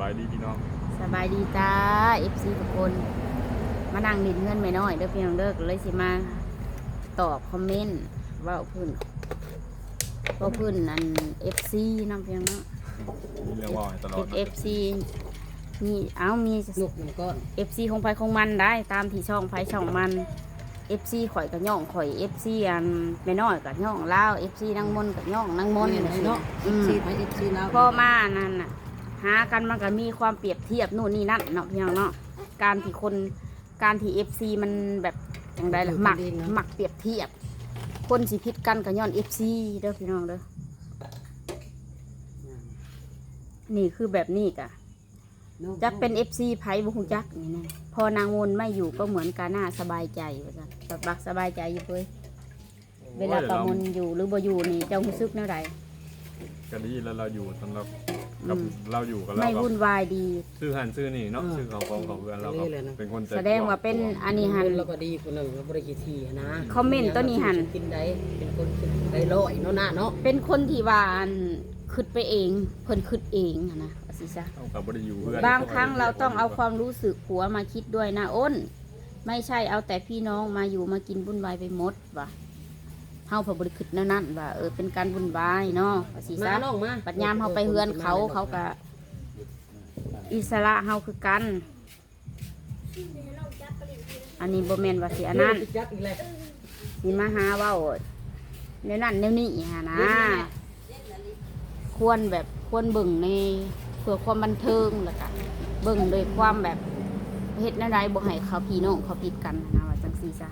บายดีพี่น้องสบายดีจ้า FC ทุกคน มานั่งดินเงินไม่น้อยเด้อพี่น้องเด้อก็เลยสิมาตอบคอมเมนต์เว่าพื้นเว่าพื้นอัน FC น้ำเพียงเนาะ มีเรื่องว่าให้ตลอเป็ดนนะ FC มีเอ้ามี ลูกหนึ่งก้อน FC ของไผของมันได้ตามที่ช่องไผช่องมัน FC ข่อยกับย่องข่อย FC อันไม่น้อยกับย่องลาว FC นางมนต์กับย่องนางมนต์เห็นไหมเนาะอืมซีไปเอฟซีแล้วพ่อมานั่นน่ะ หากันมันก็มีความเปรียบเทียบนู่นนี่นั่นเนาะพี่น้องเนาะการที่คนการที่เอฟซีมันแบบอย่างไรล่ะหมักหมักเปรียบเทียบ คนสิพิษกันกับย้อนเอฟซีเด้อพี่น้องเด้อนี่คือแบบนี้กะจักเป็นเอฟซีไพ่บุคจักนี่นะพอนางวนไม่อยู่ก็เหมือนกาหน้าสบายใจว่าซั่นแบบบักสบายใจอยู่เว้ยเวลาประมนอยู่หรือบ่อยู่นี่เจ้ารู้สึกแนวใดก็ดีแล้วเราอยู่สำหรับอื กับมเราอยู่กับเราไม่กับวุ่นวายดี ซื้อหันซื้อนี่เนาะซื้อของของของเพื่อนเราก็เป็นคนใจแสดงว่าเป็นอันนี้หัน แล้วก็ดีคนหนึ่งก็บริกิทีนะคอมเมนต์ตัวนี้หั่น กินได้เป็นคนกินได้ร้อยเนาะหน้าเนาะเป็นคนที่ว่าอันคิดไปเองเพิ่นคิดเองอะนะว่าสิซะ เอากับบริยูเพื่อนบางครั้งเราต้องเอาความรู้สึกผัวมาคิดด้วยนะอ้น ไม่ใช่เอาแต่พี่น้องมาอยู่มากินบุญวายไปหมดว่ะ เฮาพอบริคิดแนั่นนั่นว่าเออเป็นการบุญวายเนาะว่าสิมาซะน้องมาปัญญามเฮาไปเฮือนเขาเขาก็อิสระเฮาคือกัน อันนี้บ่แม่นว่าสิอันนั้นจักอีกแล้วสิมาหาเว่าเดี๋ยวนั้นเดี๋ยวนี้ฮะนะ ควรแบบควรเบิ่งในเพื่อความบันเทิงแล้วก็เบิ่งโดยความแบบเฮ็ดแนวใดบ่ให้เขาพี่น้องเขาผิดกันนะว่าจังซี่ซะ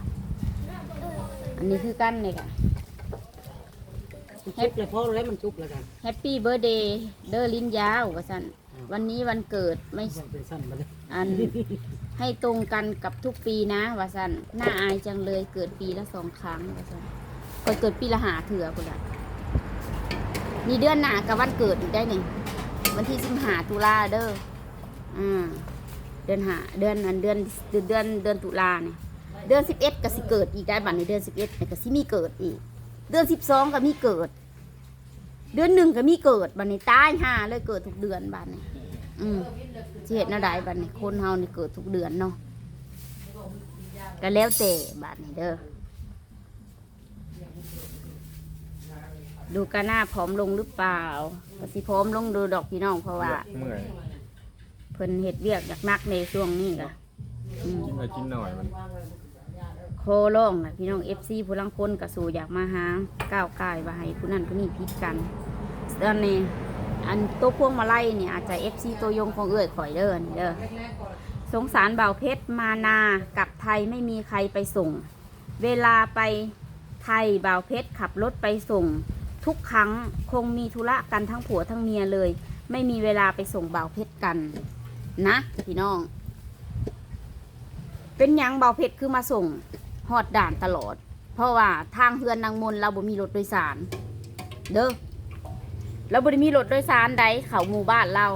อันนี้คือกันเลยค่ะชุบเลยเพราะแล้วมันชุบแล้วกันแฮปปี้เบ t ร์ a เดย์เดอลิ้นยาวว่าซั่นวันนี้วันเกิดไม่เป็นสั้นมาเลยอันให้ตรงกันกับทุกปีนะว่าซั่นน่าอายจังเลยเกิดปีละสองครั้งว่าซั่นก็เกิดปีละหาเถื่อพุ่นละนี่เดือนหน้ากับวันเกิดอีกได้นี่วันที่สิบหาตุลาเด้ออ่าเดือนหาเดือนอันเดือนเดือนเดือนเดือนตุลาเนี่ย เดือนสิบเอ็ดก็สิเกิดอีกได้บัดในเดือนสิบเอ็ดก็สิมีเกิดอีก เดือนสิบสองก็มีเกิด เดือนหนึ่งก็มีเกิดบัดนี้ตายห่าเลยเกิดทุกเดือนบัดนี้อืมสิเฮ็ดแนวใดบัดนี้คนเฮานี่เกิดทุกเดือนเนาะก็แล้วแต่บัดนี้เด้อดูกันหน้าผอมลงหรือเปล่าก็สิผอมลงดูดอกพี่น้องเพราะว่าเมื่อยเพิ่นเฮ็ดเวียกหนักๆในช่วงนี้ก็อืมกินไปกินหน่อยมัน โคร้องนะพี่น้อง FC ผู้ลังคนก็สู่อยากมาหาก้าวกายว่าให้ผู้นั้นผู้นี้พิดกันตอนนี้อันตัวพวงมาไลัยเนี่ยอาจจะ FC ตัวยงของเอื้อยข่อยเด้อนี่เด้อสงสารเบาเพชรมานากับไทยไม่มีใครไปส่ง เวลาไปไทยเบาเพชรขับรถไปส่ง ทุกครั้งคงมีธุระกันทั้งผัวทั้งเมียเลย ไม่มีเวลาไปส่งเบาเพชรกัน นะ พี่น้อง เป็นยังเบาเพชรคือมาส่ง หอดด่านตลอด เพราะว่าทางเฮือนนางมนเราบ่มีรถโดยสาร เด้อเราบ่ได้มีรถโดยสารใดเขาหมู่บ้านเรา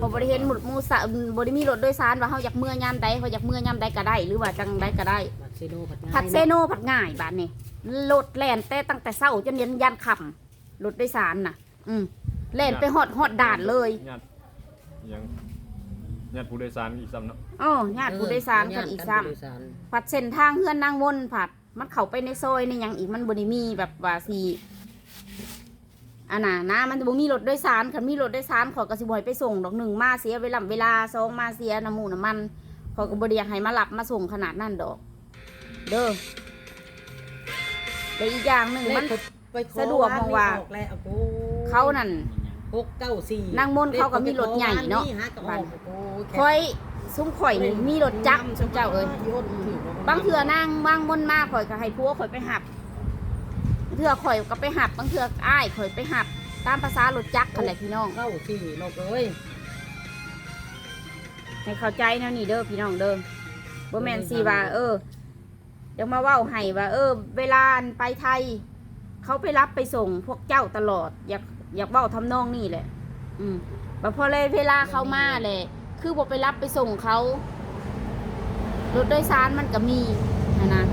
พอบริเห็นหมุดหมูสะบริมีรถโดยสารว่าเขาอยากเมื่อยามใดเขาอยากเมื่อยามใดก็ได้ หรือว่าจังใดก็ได้ผัดเซโนผัดผัดเซโนผัดง่ายบานนี่รถแล่นแต่ตั้งแต่เช้าจนเย็นยันค่ำรถโดยสารน่ะ อืมแล่นไปฮอดฮอดด่านเลยญาติยัง ญาติผู้โดยสารอีกซ้ำเนาะอ๋อญาติผู้โดยสารกันอีกซ้ำ ผัดเส้นทางเฮือนนางวนผัดมันเข้าไปในซอยในหยังอีกมันบริมีแบบว่าสีอันน่ะนะมันบ่มีรถโดยสารคันมีรถโดยสารขอยก็สิบ่ให้ไปส่งดอกหนึ่งมาเสียเวลาเวลาสองมาเสียน้ำหมูน้ำมันขอยก็บ่ได้อยากให้มารับมาส่งขนาดนั้นดอก เด้อแต่อีกอย่างหนึ่งมัน สะดวกมองว่า เขานั่น หกเก้าสี่นางมนต์เขาก็มีรถใหญ่เนาะบ้านคอยซุ้มข่อยนี่มีรถจักรซุ้มเจ้าเอ้ยบางเถื่อนางบางมนต์มาข่อยก็ให้พัวข่อยไปหับบางเถื่อข่อยก็ไปหับบางเถื่ออ้ายข่อยไปหับ ตามภาษารถจักรกันแหละพี่น้องเก้าสี่นกเอ้ยให้เข้าใจแนวนี้เด้อพี่น้องเด้อบ่แม่นสิว่า เออเดี๋ยวมาเว้าให้ว่า เออ เวลาไปไทย เขาไปรับไปส่งพวกเจ้าตลอด อยาก อยากเว้าทำนองนี่แหละ อืมแต่พอเลยเวลาเขามาแหละคือบ่ไปรับไปส่งเขารถโดยสารมันก็มีนะนะ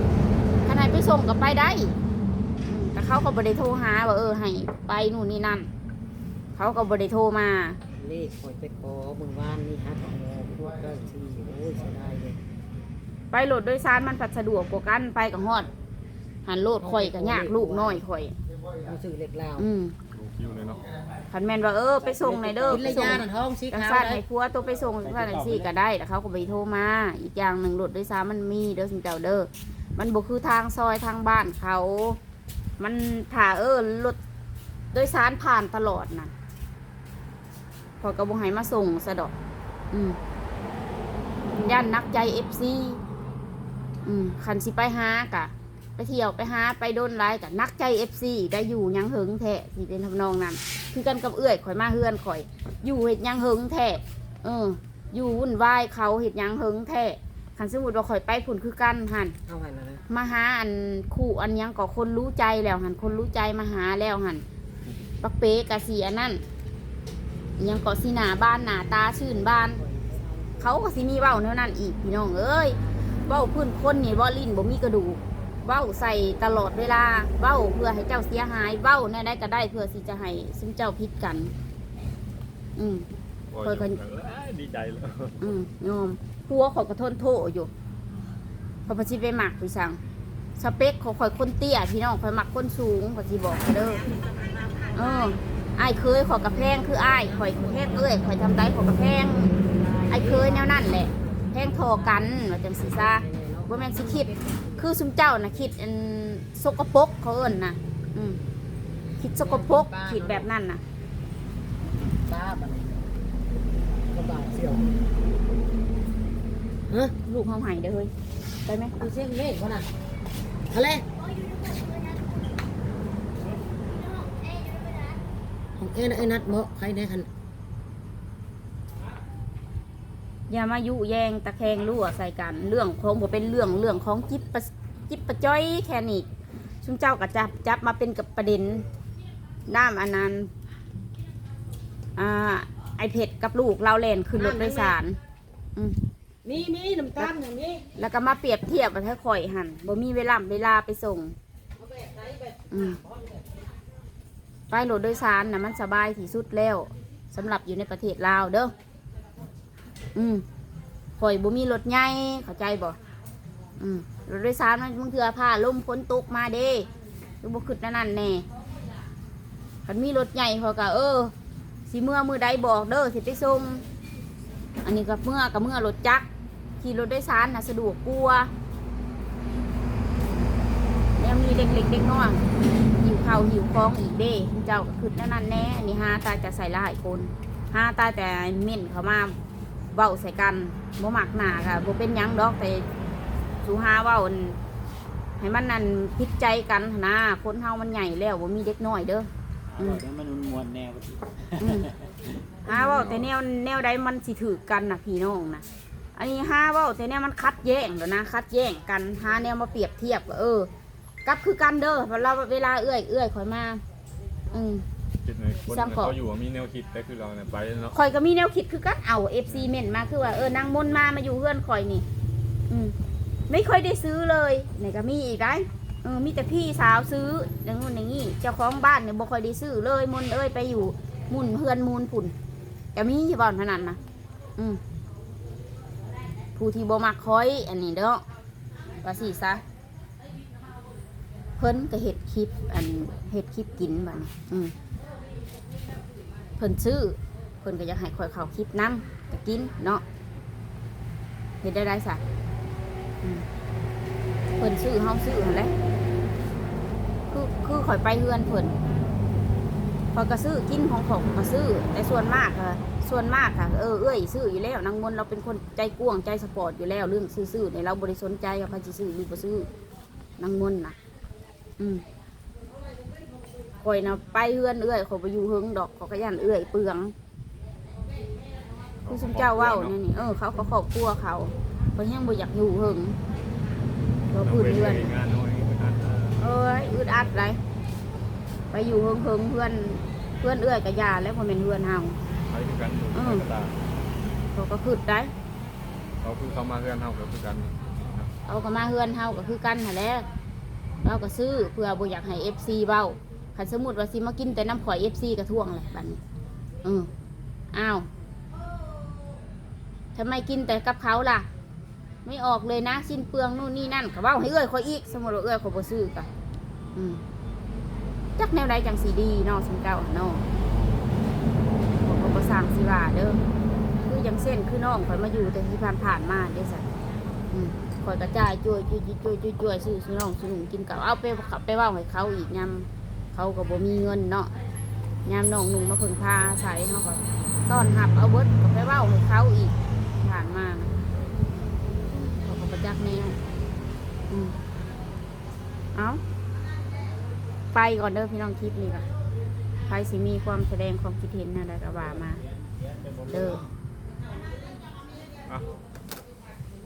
ขนาดไปส่งก็ไปได้อืมแต่เขาก็บ่ได้โทรหาว่าเออให้ไปนู่นนี่นั่น เขาก็บ่ได้โทรมา เลขคอยไปขอมึงวานนี่ฮะของโมพวกเก้าสี่โอ้ยเสียดายเลยไปโหลดโดยสารมันผัดสะดวกกว่ากันไปกับฮอดหันโหลดข่อยกับยากลูกน้อยข่อย รู้สึกเล็กลาวอืมดู คิวเลยเนาะคันแม่นว่าเออไปส่งในอยเด้อกินไประส่งยะนั่นท้องสีจังขาวซั่นเลให้ยผัวตัวไปส่งจังซั่นจังซี่ก็ได้แต่เขาก็ไปโทรมา อีกอย่างหนึ่งโหลดโดยสารมันมีเด้อสิเจ้าเด้อมันบ่คือทางซอยทางบ้านเขา มันถ้าเออรถโดยสารผ่านตลอดน่ะพอยก็บ่ให้มาส่งซะดอก อืมย่านนักใจ FC อืมคันสิไปหากะ ไปเที่ยวไปหาไปโดนไลายกับนักใจเอฟซีได้อยู่หยังเหิงแท้ที่เป็นทำนองนั้นคือกันกับเอื้อยข่อยมาเฮือนข่อย อยู่เห็ดหยังเหิงแท้เออ อยู่วุ่นวายเขาเห็ดหยังเหิงแท้คันสมมติว่าข่อยไปผุนคือกันหันเอาให้แล้วนะมาหาอันคู่อันหยังก็คนรู้ใจแล้วหันคนรู้ใจมาหาแล้วหันปักเป๊กะสีอันนั่นอิหยังก็สีหนาบ้านหนาตาชื่นบ้าน เขาก็สิมีเว้าแนวนั้นอีกพี่น้องเอ้ยเว้าพื้นคนนี่บ่ลิ้นบ่มีกระดูก เว้าใส่ตลอดเวลาเว้าเพื่อให้เจ้าเสียหายเว้าแน่ได้ก็ได้เพื่อสิจะให้ซึ่งเจ้าพิดกัน อืม โอ้ยเคยเคยเอ้ยดีใจเลยอืมโยมผัวเขอยกระทนโทษอยู่เพอพอสิไปหมักพี่สังสเปคเขาคอยคนเตี้ยพี่น้องคอยหมักคนสูงพอสิบอกให้เด้อเออไอ้ายเคยขอยกระแพงคือไอ้ายข่อยแพงเอ้ยข่อยทำได้ขอยกระแพงไอ้ายเคยแนวนั่นแหละแพงทอกันว่าจังสิซาบ่แม่นสิคิด คือซุมเจ้านะคิดอันสกปรกเขาเอิ้นนะอืมคิดสกปรกคิดแบบนั้นนะป้าบัดนี้ก็บาดเสียวฮะลูกเฮาใหายเด้อเฮ้ยได้ไหมดูเสียงเลขวะน่ะอะไรของเอ็นไอ้นัดเหมาะใครแน่คัน อย่ามายุแยงตะแคงรั่วใส่กัน เรื่องของบ่เป็นเรื่องเรื่องของจิบปะจิบปะจ้อยแค่นี้ชุมเจ้าก็จับจับมาเป็นกับประเด็นด้ามอันนั้นอ่าไอเผ็ดกับลูกเราเล่นขึ้นรถโดยสารอืมมีมีน้ำตาลอย่างนี้แล้วก็มาเปรียบเทียบกับถ้าข่อยหันบ่มีเวลาเวลาไปส่งอืมไปรถโดยสารนะมันสบายที่สุดแล้วสำหรับอยู่ในประเทศลาวเด้อ อืมข่อยบ่มีรถใหญ่เข้าใจบ่อืมรถโดยสารมันบางเทื่อผ้าล่มฝนตกมาเด้คือบ่ขึ้นนั่นนั่นแน่คันมีรถใหญ่เขาก็เออสิเมื่อมือใดบอกเด้อสิไปส่งอันนี้ก็เมื่อกับเมื่อรถจักรขี่รถโดยสารน่ะสะดวกกว่าแล้วมีเด็กๆเด็กน้อยหิวข้าวหิวของอีกเด้เจ้าก็ขึ้นนั่นนั่นแน่อันนี้หาตาจะใส่ละหลายคนหาตาแต่เม่นเขามา เว้าใส่กันบ่มักหน้าค่ะบ่เป็นหยังดอกแต่สูหาเว้าอันให้มันนั่นพิดใจกันหั้นนะคนเฮามันใหญ่แล้วบ่มีเด็กน้อยเด้อ อืมเดี๋ยวมันมวนแนวไปอีกอืมหาเว่าแต่แนวแนวใดมันสิถือกันนะพี่น้องนะอันนี้หาเว่าแต่แนวมันคัดแย้งเดี๋ยวนะ คัดแย้งกันหาแนวมาเปรียบเทียบก็เออกลับคือกันเด้อเพราะเราเวลาเอื้อยเอื้อยคอยมา อืม คิดในคนสร้างเกาะเขาอยู่ว่ามีแนวคิดแต่คือเราเนี่ยไปเนาะคอยก็มีแนวคิดคือกันเอาเอฟซีเมนมาคือว่าเออนางมนต์มามาอยู่เพื่อนคอยนี่ อืมไม่ค่อยได้ซื้อเลยไหนก็มีอีกได้เออมีแต่พี่สาวซื้ออย่างนู้นอย่างนี้เจ้าของบ้านเนี่ยบ่ค่อยได้ซื้อเลยมนต์เอ้ยไปอยู่มุนเพื่อนมูลผุ่นก็มีอยู่บ้านเท่านั้นนะอืมผู้ที่บ่มักคอย อันนี้เด้อว่าสิซะเพิ่นก็เห็ดคลิป อันเห็ดคลิปกินบัดนี้อืม เพิ่นซื้อเพิ่นก็อยากให้ข่อยเขาคลิปนํก็กินเนาะเฮ็ดได้ได้ซะอืมเพิ่นซื้อเฮาซื้อหั่นแหละคือคือข่อยไปเฮือนเพิ่นข่อยก็ซื้อกินของของก็ซื้อแต่ส่วนมากค่ะส่วนมากค่ะเออเอ้ยซื้ออยู่แล้วนางมนเราเป็นคนใจกว้างใจสปอร์ตอยู่แล้วเรื่องซื้อๆในเราบ่ได้สนใจว่าใครสิซื้อหรือบ่ซื้อนางมนนะอืม ข่อยนะไปเฮือนเอื้อยเขาไปอยู่เฮิงดอกเขาก็ยันเอื้อยเปลืองคือสมเจ้าเว้านี่นี่เออเขาก็ครอบครัวเขาเขายังบ่อยากอยู่เฮิงเพราะพื้นเฮือนงานน้อยงานเออเอ้ยอึดอัดไรไปอยู่เฮิงเฮิงเพื่อนเพื่อนเอื้อยกับยาแล้วพอเป็นเพื่อนเฮาไปคือกันอยู่อืมไปกระตามเขาก็คืดได้เขาคือเขามาเพื่อนเฮาก็คือกันเอาก็มาเฮือนเฮาก็คือกันหั่นแหละเราก็ซื้อเพื่อบ่อยากให้ FC เว้า คันสมมุติว่าสิมากินแต่น้ำข่อย FC กระท่วงแหละบัดนี้อืออ้าวทำไมกินแต่กับเขาล่ะ ไม่ออกเลยนะสิ้นเปลืองนู่นนี่นั่นก็เว่าให้เอื้อยคอยอีก สมมติว่าเอื้อยเขาบ่ซื้อกะอืมจักแนวใดจังสีดีนาะสมเก่าเนาะผมก็บ่สร้างสิว่าเด้อคือย่างเส้นคือน้องข่อยมาอยู่แต่ที่ผ่านผ่านมาเด้สันอืมข่อยกระจายจ่วยจ่วยจ่วยจ่วยจ่วยซื้อซื้อน้องซื้อหนุ่มกินกับเอาไปขับไปว่าให้เขาอีกยำ เขาก็บ่มีเงินเนาะยำน้องหนุ่มมาพิ่งพาอาศัยเขาก็ต้อนหับเอาเบิดก็ไปเว่าให้เขาอีกผ่านมานะเขาก็ประจักแนวอืมเอาไปก่อนเด้อพี่น้องคลิปนี้ก่อนใครสิมีความแสดงความคิดเห็นอะไรก็ว่ามาเด้อ อะ